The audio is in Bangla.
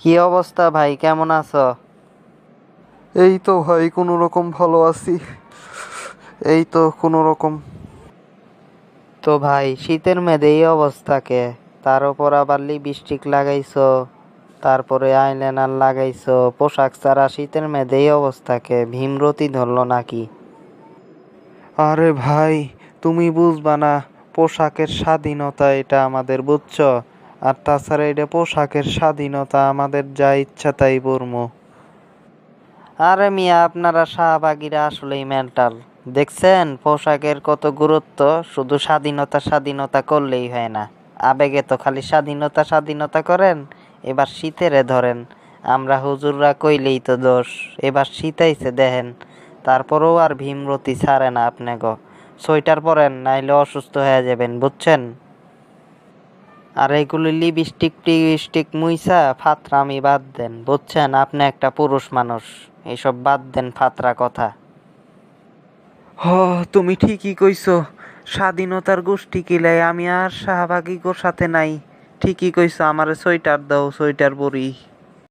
কি অবস্থা ভাই? কেমন আছো? এই তো ভাই কোনো রকম ভালো আছি। এই তো কোনো রকম তো ভাই শীতের মেয়েদের এই অবস্থাকে তার উপর আবার লিপস্টিক লাগাইছো তারপরে আইলাইনার লাগাইছো পোশাক ছাড়া শীতের মেয়েদের এই অবস্থাকে ভীমরতি ধরলো নাকি? আরে ভাই তুমি বুঝবা না পোশাকের স্বাধীনতা এটা আমাদের বুঝছ? আর তাছাড়া এটা পোশাকের স্বাধীনতা, আমাদের যা ইচ্ছা তাই পরমো। আরে মিয়া, আপনারা শাহবাগীরা আসলেই মেন্টাল দেখছেন? পোশাকের কত গুরুত্ব, শুধু স্বাধীনতা স্বাধীনতা করলেই হয় না। আবেগে তো খালি স্বাধীনতা স্বাধীনতা করেন, এবার শীতেরে ধরেন। আমরা হুজুররা কইলেই তো দোষ, এবার শীতাইছে দেখেন। তারপরেও আর ভীমরতি ছাড়ে না আপনি গো সোয়েটার পরেন, নাইলে অসুস্থ হয়ে যাবেন, বুঝছেন? আর এগুলি লিপস্টিক টিপস্টিক মুইসা ফাতরামি বাদ দেন, বুঝছেন? আপনি একটা পুরুষ মানুষ এইসব বাদ দেন ফাতরা কথা। হ, তুমি ঠিকই কইছো, স্বাধীনতার গোষ্ঠী কিলাই আমি আর শাহবাগী গোর সাথে নাই। ঠিকই কইছো, আমার সোয়েটার দাও, সোয়েটার পরি।